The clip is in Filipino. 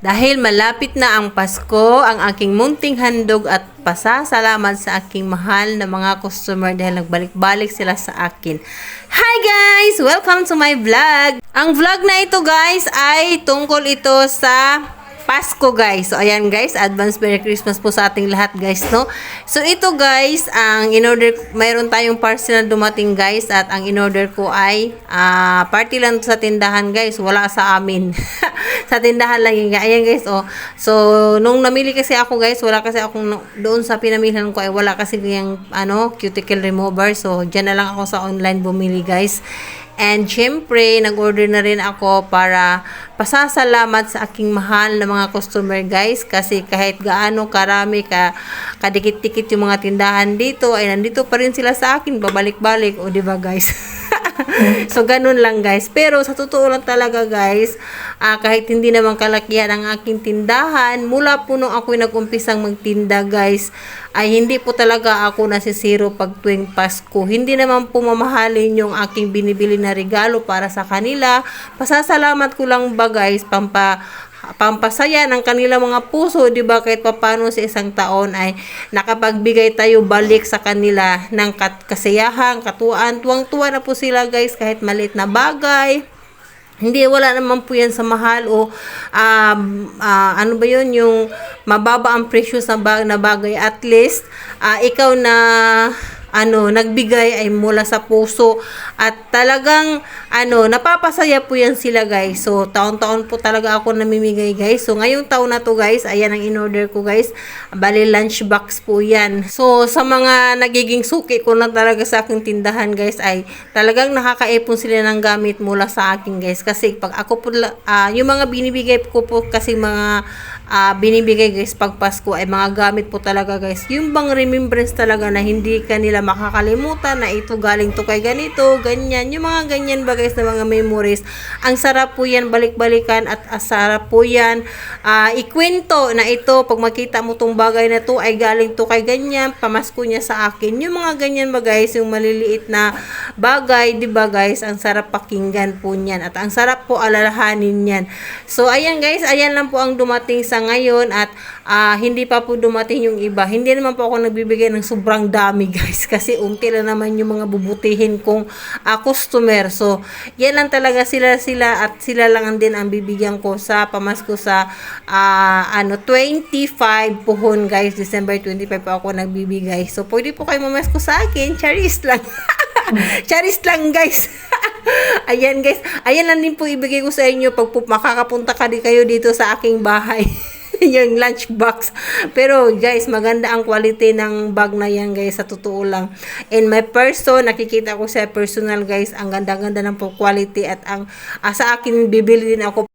Dahil malapit na ang Pasko, ang aking munting handog at pasasalamat sa aking mahal na mga customer dahil nagbalik-balik sila sa akin. Hi guys! Welcome to my vlog! Ang vlog na ito guys ay tungkol ito sa Pasko guys. So ayan guys, advance Merry Christmas po sa ating lahat guys, no? So ito guys, ang in-order, mayroon tayong parcel na dumating guys at ang in-order ko ay ah, party lang sa tindahan guys, wala sa amin. sa tindahan lang yun. Ayan guys, oh. So, nung namili kasi ako guys, wala kasi akong doon sa pinamilihan ko ay wala kasi yung ano, cuticle remover. So, dyan na lang ako sa online bumili guys. And syempre, nag-order na rin ako para pasasalamat sa aking mahal na mga customer guys. Kasi kahit gaano karami ka kadikit-dikit yung mga tindahan dito ay nandito pa rin sila sa akin babalik-balik. O di ba guys so ganun lang guys. Pero sa totoo lang talaga guys ah, kahit hindi naman kalakihan ang aking tindahan mula po nung ako nag-umpisang magtinda guys ay hindi po talaga ako nasisiro pag tuwing Pasko. Hindi naman po mamahalin yung aking binibili na regalo para sa kanila. Pasasalamat ko lang ba guys pampa pampasaya ng kanila mga puso, 'di ba? Kahit papano sa isang taon ay nakapagbigay tayo balik sa kanila ng kat- kasiyahan, katuwaan, tuwang-tuwa na po sila, guys, kahit maliit na bagay. Hindi, wala naman po yan sa mahal o um, ah, ano ba yun, yung mababa ang presyo sa bag na bagay. At least, ah, ikaw na ano, nagbigay ay mula sa puso at talagang ano, napapasaya po yan sila guys. So, taon-taon po talaga ako namimigay guys. So, ngayong taon na to guys, ayan ang in-order ko guys. Bali, lunch box po yan. So, sa mga nagiging suki ko na talaga sa aking tindahan guys, ay talagang nakakaipon sila ng gamit mula sa akin guys. Kasi pag ako po, ah, yung mga binibigay ko po kasi mga ah, binibigay guys pag Pasko ay mga gamit po talaga guys. Yung bang remembrance talaga na hindi kanila makakalimutan na ito galing to kay ganito, ganyan. Yung mga ganyan ba guys na mga memories. Ang sarap po yan balik-balikan at sarap po yan ah, ikwento na ito pag makita mo tong bagay na to ay galing to kay ganyan, pamasko niya sa akin. Yung mga ganyan ba guys, yung maliliit na bagay, 'di ba guys? Ang sarap pakinggan po niyan at ang sarap po alalahanin niyan. So ayan guys, ayan lang po ang dumating sa ngayon at ah, hindi pa po dumating yung iba. Hindi naman po ako nagbibigay ng sobrang dami guys kasi unti lang naman yung mga bubutihin kong ah, customer. So yan lang talaga sila sila at sila lang ang din ang bibigyan ko sa pamasko sa ah, ano 25 puhon guys. December 25 po ako nagbibigay. So pwede po kayo mamasko sa akin. Charis lang. Charis lang guys. Ayan guys. Ayan lang din po ibigay ko sa inyo pag po makakapunta ka di kayo dito sa aking bahay. yung lunch box. Pero guys, maganda ang quality ng bag na yan guys, sa totoo lang. And my person, nakikita ko sa personal guys, ang ganda-ganda ng quality at ang ah, sa akin bibili din ako